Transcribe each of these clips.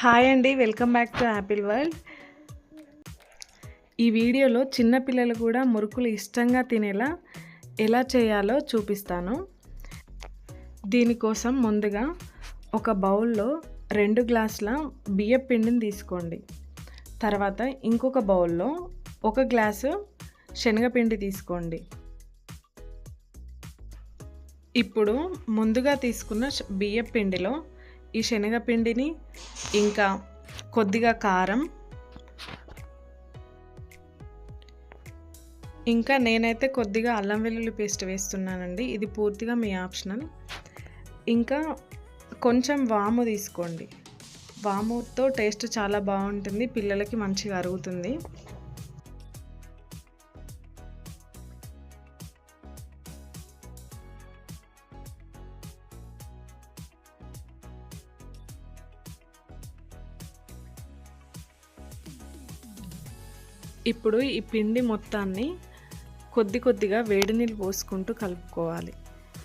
Hi అండి welcome back to Apple World. ఈ వీడియోలో చిన్నపిల్లలు కూడా మురుకులు ఇష్టంగా తినేలా ఎలా చేయాలో చూపిస్తాను. దీనికోసం ముందుగా ఒక బౌల్లో రెండు గ్లాసుల బియ్యం పిండిని తీసుకోండి. తర్వాత ఇంకొక బౌల్లో ఒక గ్లాసు శనగపిండి తీసుకోండి. ఇప్పుడు ముందుగా తీసుకున్న బియ్యం పిండిలో ఈ శనగపిండిని ఇంకా కొద్దిగా కారం. ఇంకా నేనైతే కొద్దిగా అల్లం వెల్లుల్లి పేస్ట్ వేస్తున్నానండి. ఇది పూర్తిగా మీ ఆప్షనల్. ఇంకా కొంచెం వాము తీసుకోండి. వాముతో టేస్ట్ చాలా బాగుంటుంది. పిల్లలకి మంచిగా అరుగుతుంది. ఇప్పుడు ఈ పిండి మొత్తాన్ని కొద్ది కొద్దిగా వేడి నీళ్ళు పోసుకుంటూ కలుపుకోవాలి.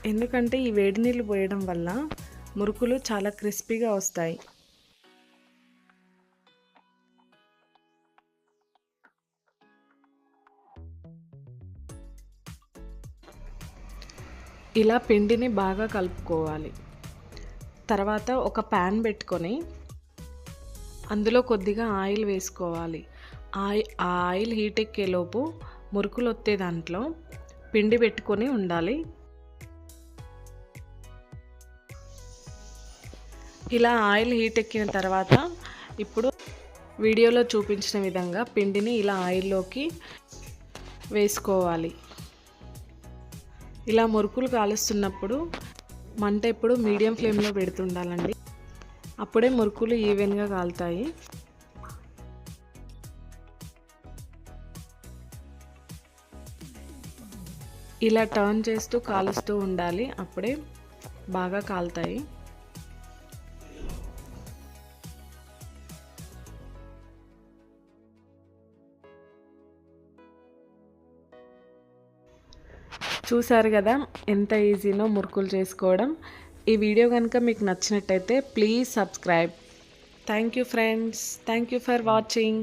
ఎందుకంటే ఈ వేడి నీళ్ళు పోయడం వల్ల మురుకులు చాలా క్రిస్పీగా వస్తాయి. ఇలా పిండిని బాగా కలుపుకోవాలి. తర్వాత ఒక ప్యాన్ పెట్టుకొని అందులో కొద్దిగా ఆయిల్ వేసుకోవాలి. ఆయిల్ హీట్ ఎక్కేలోపు మురుకులు వస్తే దాంట్లో పిండి పెట్టుకొని ఉండాలి. ఇలా ఆయిల్ హీట్ ఎక్కిన తర్వాత ఇప్పుడు వీడియోలో చూపించిన విధంగా పిండిని ఇలా ఆయిల్లోకి వేసుకోవాలి. ఇలా మురుకులు కాలుస్తున్నప్పుడు మంట ఎప్పుడు మీడియం ఫ్లేమ్లో పెడుతుండాలండి. అప్పుడే మురుకులు ఈవెన్గా కాలుతాయి. ఇలా టర్న్ చేస్తూ కాలుస్తూ ఉండాలి. అప్పుడే బాగా కాలుతాయి. చూసారు కదా ఎంత ఈజీనో మురుకులు చేసుకోవడం. ఈ వీడియో కనుక మీకు నచ్చినట్టయితే please subscribe thank you friends thank you for watching